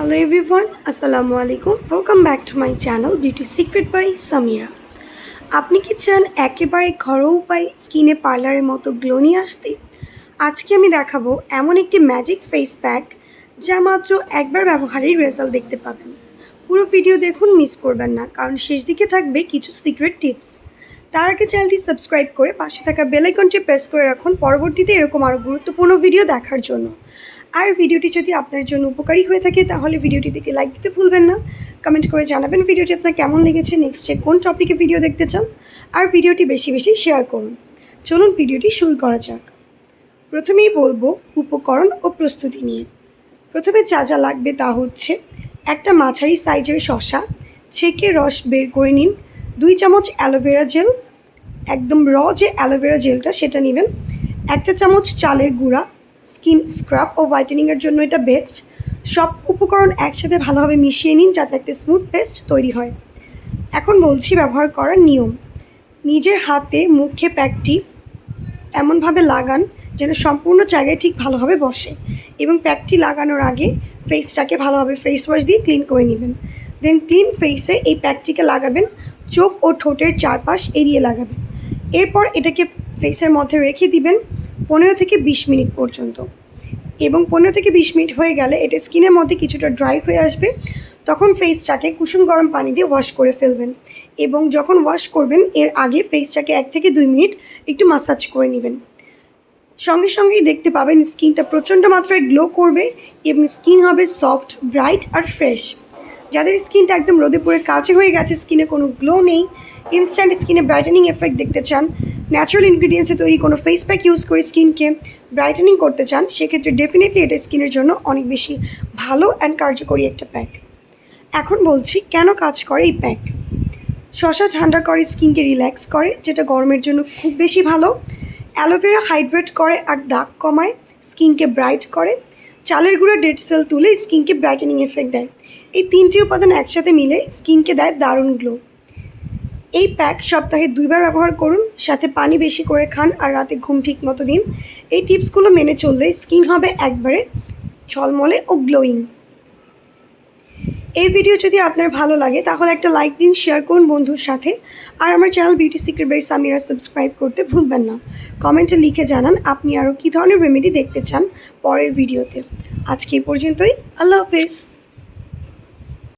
Hello everyone আসসালামু আলাইকুম welcome back to my channel beauty secret by Samira আপনি কি চান একেবারে ঘরোয়া উপায় স্কিনে পার্লারের মতো গ্লো নিয়ে আসতে? আজকে আমি দেখাবো এমন একটি ম্যাজিক ফেস প্যাক যা মাত্র একবার ব্যবহারেই রেজাল্ট দেখতে পাবেন। পুরো ভিডিও দেখুন মিস করবেন না, কারণ শেষ দিকে থাকবে কিছু সিক্রেট টিপস তার আগে চ্যানেলটি সাবস্ক্রাইব করে পাশে থাকা বেলাইকনটি প্রেস করে রাখুন। পরবর্তীতে এরকম আরও গুরুত্বপূর্ণ ভিডিও দেখার জন্য। আর ভিডিওটি যদি আপনার জন্য উপকারী হয়ে থাকে, তাহলে ভিডিওটি থেকে লাইক দিতে ভুলবেন না। কমেন্ট করে জানাবেন ভিডিওটি আপনার কেমন লেগেছে নেক্সটে কোন টপিকে ভিডিও দেখতে চান, আর ভিডিওটি বেশি বেশি শেয়ার করুন। চলুন ভিডিওটি শুরু করা যাক। প্রথমেই বলব উপকরণ ও প্রস্তুতি নিয়ে। প্রথমে যা যা লাগবে তা হচ্ছে একটা মাঝারি সাইজের শশা ছেঁকে রস বের করে নিন, দুই চামচ অ্যালোভেরা জেল একদম র যে অ্যালোভেরা জেলটা সেটা নেবেন, একটা চামচ চালের গুঁড়া স্কিন স্ক্রাব ও হোয়াইটেনিংয়ের জন্য এটা বেস্ট সব উপকরণ একসাথে ভালোভাবে মিশিয়ে নিন যাতে একটা স্মুথ পেস্ট তৈরি হয়। এখন বলছি ব্যবহার করার নিয়ম। নিজের হাতে, মুখে প্যাকটি এমনভাবে লাগান যেন সম্পূর্ণ জায়গায় ঠিক ভালোভাবে বসে এবং প্যাকটি লাগানোর আগে ফেসটাকে ভালোভাবে ফেস ওয়াশ দিয়ে ক্লিন করে নেবেন। দেন ক্লিন ফেসে এই প্যাকটিকে লাগাবেন, চোখ ও ঠোঁটের চারপাশ এড়িয়ে লাগাবেন। এরপর এটাকে ফেসের মধ্যে রেখে দিবেন। পনেরো থেকে বিশ মিনিট পর্যন্ত। এবং পনেরো থেকে বিশ মিনিট হয়ে গেলে এটা স্কিনের মধ্যে কিছুটা ড্রাই হয়ে আসবে। তখন ফেসটাকে কুসুম গরম পানি দিয়ে ওয়াশ করে ফেলবেন এবং যখন ওয়াশ করবেন, এর আগে ফেসটাকে এক থেকে দুই মিনিট একটু মাসাজ করে নেবেন। সঙ্গে সঙ্গেই দেখতে পাবেন স্কিনটা প্রচণ্ড মাত্রায় গ্লো করবে এবং স্কিন হবে সফট, ব্রাইট আর ফ্রেশ। যাদের স্কিনটা একদম রোদে পড়ে কাছে হয়ে গেছে, স্কিনে কোনো গ্লো নেই, ইনস্ট্যান্ট স্কিনে ব্রাইটেনিং এফেক্ট দেখতে চান ন্যাচারাল ইনগ্রিডিয়েন্টসে তৈরি কোনো ফেস প্যাক ইউজ করে স্কিনকে ব্রাইটেনিং করতে চান, সেক্ষেত্রে ডেফিনেটলি এটা স্কিনের জন্য অনেক বেশি ভালো অ্যান্ড কার্যকরী একটা প্যাক এখন বলছি, কেন কাজ করে এই প্যাক শশা ঠান্ডা করে স্কিনকে রিল্যাক্স করে, যেটা গরমের জন্য খুব বেশি ভালো। অ্যালোভেরা হাইড্রেট করে আর দাগ কমায় স্কিনকে ব্রাইট করে। চালের গুঁড়ো ডেড সেল তুলে স্কিনকে ব্রাইটেনিং এফেক্ট দেয়। এই তিনটি উপাদান একসাথে মিলে স্কিনকে দেয় দারুণ গ্লো এই প্যাক সপ্তাহে দুইবার ব্যবহার করুন, সাথে পানি বেশি করে খান আর রাতে ঘুম ঠিক মতো দিন। এই টিপসগুলো মেনে চললে স্কিন হবে একবারে ঝলমলে ও গ্লোয়িং। এই ভিডিও যদি আপনার ভালো লাগে, তাহলে একটা লাইক দিন, শেয়ার করুন বন্ধুর সাথে। আর আমার channel beauty secret by Samira subscribe করতে ভুলবেন না। কমেন্টে লিখে জানান আপনি আরও কী ধরনের রেমেডি দেখতে চান পরের ভিডিওতে। আজকে এই পর্যন্তই, আল্লাহ হাফেজ।